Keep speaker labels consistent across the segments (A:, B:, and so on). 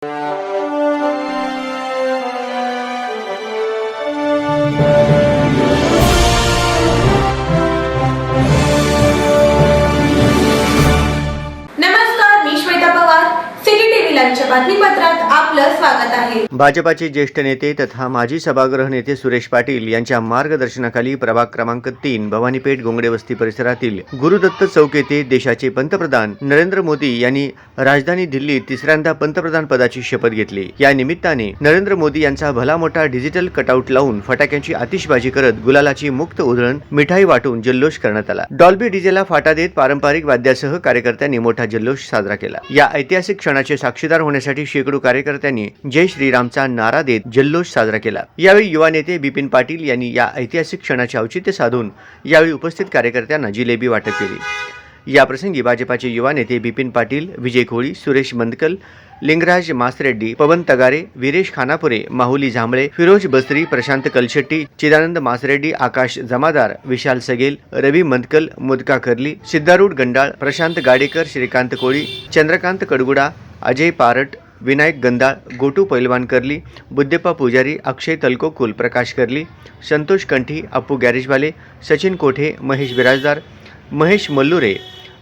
A: Música city बातमीपत्रात आपलं स्वागत आहे.
B: भाजपाचे ज्येष्ठ नेते तथा माजी सभागृह नेते सुरेश पाटील यांच्या मार्गदर्शनाखाली प्रभाग क्रमांक तीन भवानीपेठ गोंगडे वस्ती परिसरातील गुरुदत्त चौक येथे देशाचे पंतप्रधान नरेंद्र मोदी यांनी राजधानी दिल्लीत तिसऱ्यांदा पंतप्रधान पदाची शपथ घेतली. या निमित्ताने नरेंद्र मोदी यांचा भला मोठा डिजिटल कटआउट लावून फटाक्यांची आतिषबाजी करत गुलालाची मुक्त उधळण मिठाई वाटून जल्लोष करण्यात आला. डॉल्बी डीजेला फाटा देत पारंपरिक वाद्यासह कार्यकर्त्यांनी मोठा जल्लोष साजरा केला. या ऐतिहासिक क्षणाचे साक्षीदार होण्यासाठी शेकडो कार्यकर्त्यांनी जय श्रीरामचा नारा देत जल्लोष साजरा केला. यावेळी युवा नेते बिपिन पाटील यांनी या ऐतिहासिक क्षणाचे औचित्य साधून यावेळी उपस्थित कार्यकर्त्यांना जिलेबी वाटप केली. याप्रसंगी भाजपाचे युवा नेते बिपिन पाटील विजय कोळी सुरेश मंदकल लिंगराज मासरेड्डी पवन तगारे विरेश खानापुरे माहुली झांबळे फिरोज बस्त्री प्रशांत कलशेट्टी चिदानंद मासरेड्डी आकाश जमादार विशाल सगेल रवी मंदकल मुदका कर्ली सिद्धारूढ गंडाळ प्रशांत गाडेकर श्रीकांत कोळी चंद्रकांत कडगुडा अजय पारट विनायक गंदा गोटू पैलवान कर्ली बुद्धप्पा पुजारी अक्षय तलकोकुल प्रकाश कर्ली संतोष कंठी अप्पू गॅरेजवाले सचिन कोठे महेश बिराजदार महेश मल्लुरे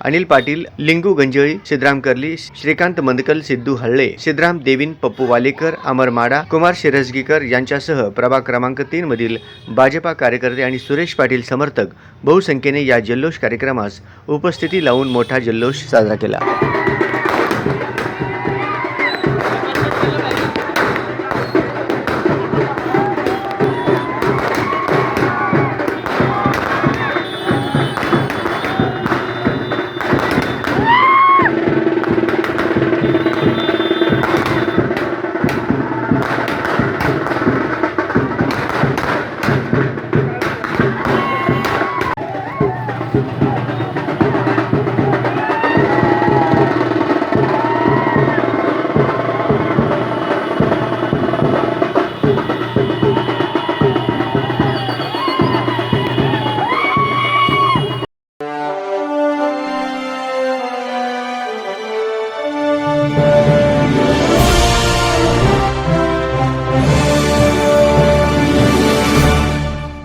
B: अनिल पाटील लिंगू गंजळी सिद्धराम कर्ली श्रीकांत मंदकल सिद्धू हल्ले सिद्धराम देवीन पप्पू वालेकर अमर माडा कुमार शिरसगीकर यांच्यासह प्रभाग क्रमांक तीन मधील भाजपा कार्यकर्ते आणि सुरेश पाटील समर्थक बहुसंख्येने या जल्लोष कार्यक्रमास उपस्थिती लावून मोठा जल्लोष साजरा केला.